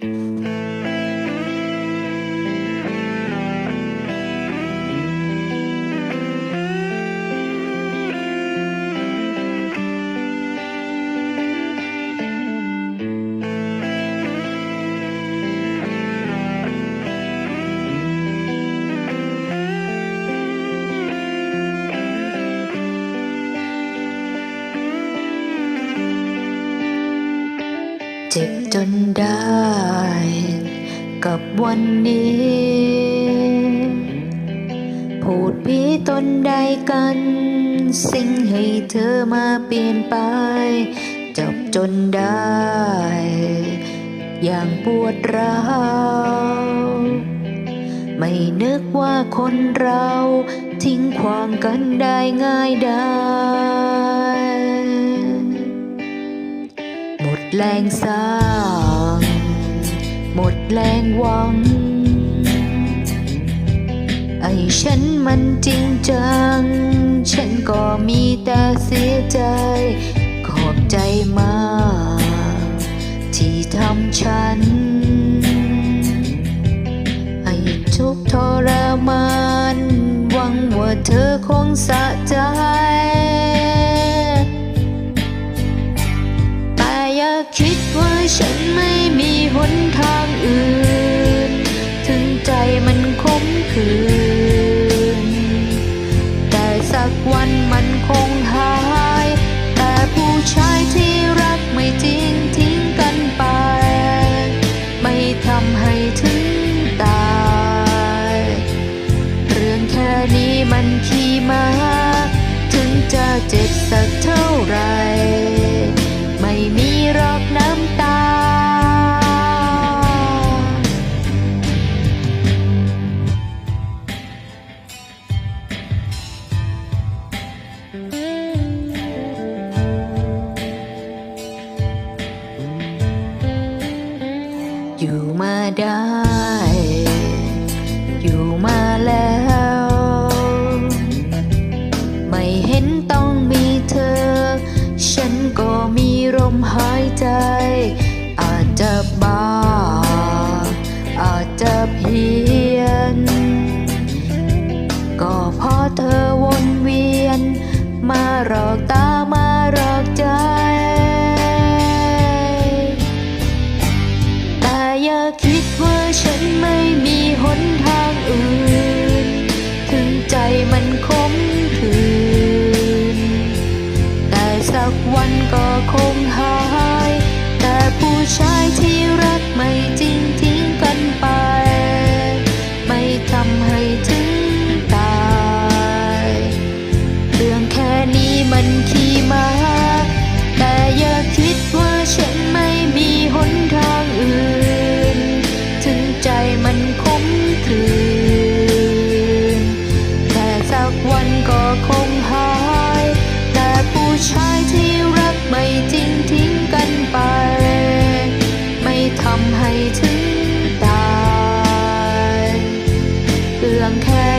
Mm-hmm. จ็บจนได้ กับวันนี้ พูดพีตนใดกัน สิ่งให้เธอมาเปลี่ยนไป จับจนได้ อย่างปวดร้าวไม่นึกว่าคนเรา ทิ้งความกันได้ง่ายได้ แรงสร้าง หมดแรงหวัง ไอ้ฉันมันจริงจัง ฉันก็มีแต่เสียใจ ขอบใจมาก ที่ทำฉันให้ทุกทรมาน หวังว่าเธอคงสะใจ คิดว่าฉันไม่มีหนทางอื่น ถึงใจมันคมคืน แต่สักวันมันคงหาย แต่ผู้ชายที่รักไม่จริงทิ้งกันไป ไม่ทำให้ถึงตาย เรื่องแค่นี้มันขี้มา ถึงจะเจ็บสักเท่าไหร อยู่มาได้ อยู่มาแล้ว ไม่เห็นต้องมีเธอ ฉันก็มีลมหายใจ มันคมคืน แต่สักวันก็คงหาย แต่ผู้ชายที่รักไม่จริงทิ้งกันไป ไม่ทำให้ถึงตาย เรื่องแค่นี้มันขี้มา แต่อย่าคิดว่าฉันไม่มีหน รังแค